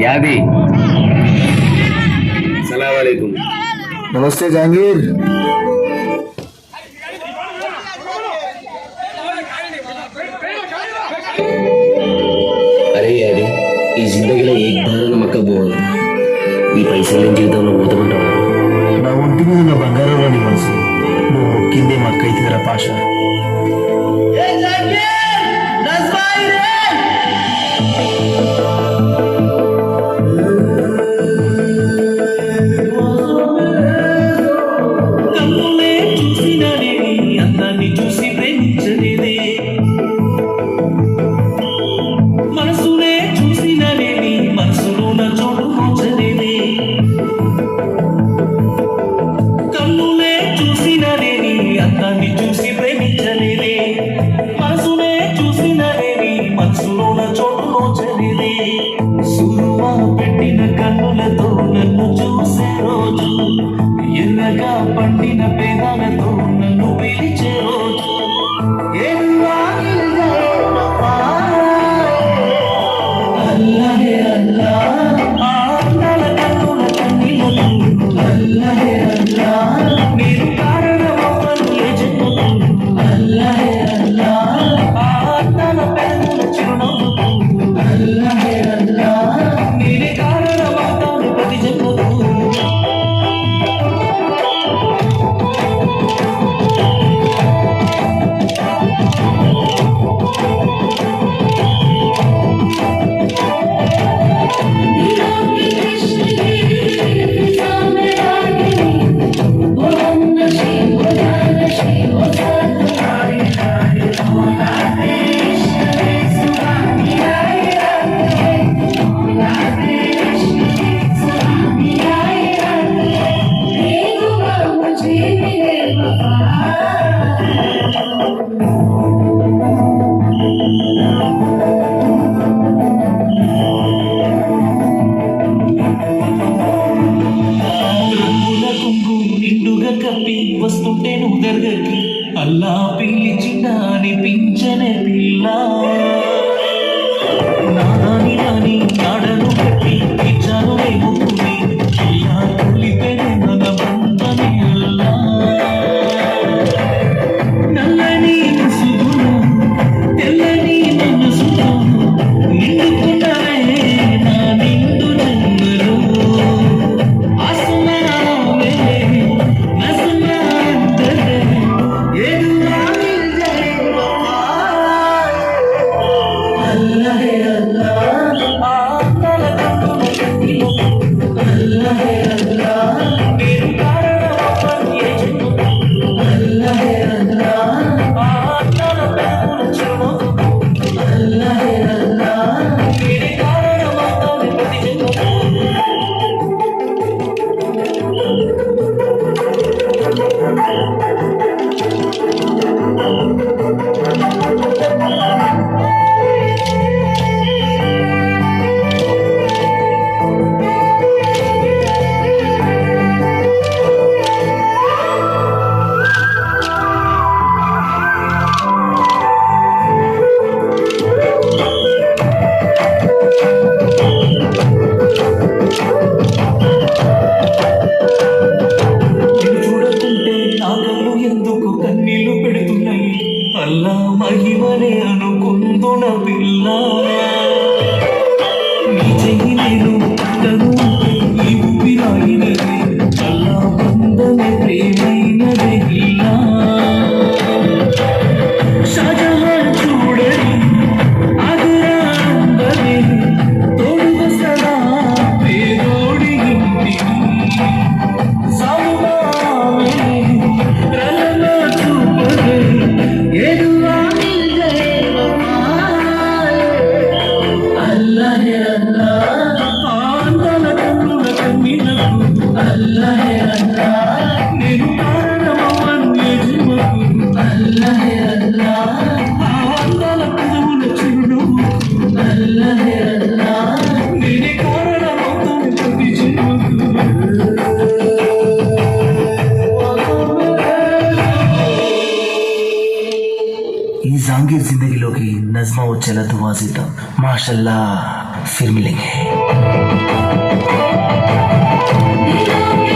యాది సలాంకం నమస్తే జహాంగీర్ అరే యాది ఈ జిందగీలో ఏక్ బార్ నమ్మక పోవాలి ఈ పైసలు ఏం జీవితంలో పోతామంటావా నా ఒంటి మీద ఉన్న బంగారం రాని మనసు నువ్వు మొక్కిందే మా అక్కయితిరా పాష అందాన్ని చూసి ప్రేమించలేదే మనసునే చూసిననేది మనసులోన చోటు నోచలేదే సురువా పెట్టిన కన్నులతో నన్ను చూసే రోజు ఎన్నగా కప్పి వస్తుంటే నువ్వు దగ్గరికి అల్లా పిలిచిన అనిపించనే పిల్ల. నాని నాని నాడను అల్లా మహిమనే అనుకుందున పిల్ల నేను కారణమవ్వను ఏ ఆ అందాల పెదవుల చిరునవ్వుకు నేనే కారణమవుతాను ప్రతి ఈ జాంగీర్ జిందగీలోకి నజ్మా వచ్చేలా దువా మాషల్లా ఫిర్ Não